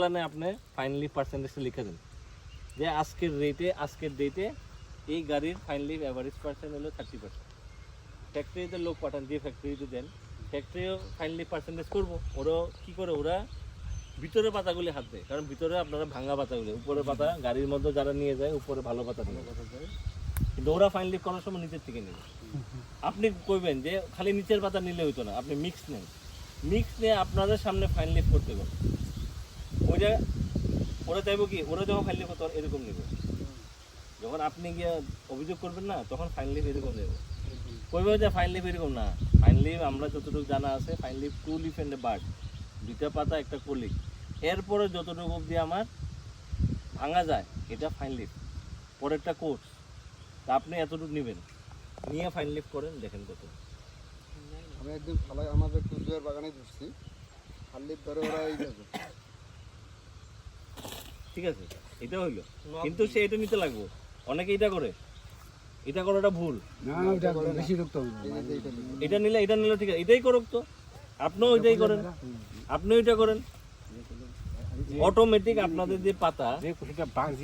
প্ল্যানে আপনি ফাইনালি পার্সেন্টেজটা লিখে দেন। যে আজকের রেটে আজকের ডেটে এই গাড়ির ফাইনালি অ্যাভারেজ পার্সেন্ট হলো থার্টি পার্সেন্ট ফ্যাক্টরিতে লোক পাঠান দিয়ে ফ্যাক্টরিতে দেন ফ্যাক্টরিও ফাইনালি পার্সেন্টেজ করব। ওরাও কী করে, ওরা ভিতরে পাতাগুলি হাত দেয়। কারণ ভিতরে আপনারা ভাঙা পাতাগুলি, উপরে পাতা গাড়ির মধ্যে যারা নিয়ে যায়, উপরে ভালো পাতা নিয়ে যায়। কিন্তু ওরা ফাইনালি করার সময় নিচের থেকে নেবে। আপনি কইবেন যে খালি নিচের পাতা নিলে হইতো না, আপনি মিক্স নেন। মিক্স নিয়ে আপনাদের সামনে ফাইন লিফ করতে পারেন ওইটা ওরা চাইব কি? ওরা যখন ফাইন লিফ করতে পারে এরকম নেবে। যখন আপনি গিয়ে অভিযোগ করবেন না, তখন ফাইন লিফ এরকম দেবে কইবে যে ফাইন লিফ এরকম না? ফাইন লিফ আমরা যতটুকু জানা আছে fine leaf two leaf and bud দুইটা পাতা, একটা কলিক এরপরে যতটুকু অবধি আমার ভাঙা যায়, এটা ফাইন লিফ পরেরটা কোর্স তা আপনি এতটুকু নেবেন। নিয়ে ফাইন লিফ করেন, দেখেন কত। আমি একদিন ফালাই আমাদের কুচবিহার বাগানে ধরছি হাল্লির ধরে ওরা এই যাবে। ঠিক আছে? এটা হইল। কিন্তু সে এটা নিতে লাগবো। অনেকে এটা করে। এটা করাটা ভুল। না ওটা বেশি রক্ত হবে এই যে এইটা লিখে। এটা নিলে এটা নিলে ঠিক আছে। এটাই করুক তো। আপনিও এটাই করেন। আপনিও এটা করেন। অটোমেটিক আপনাদের যে পাতা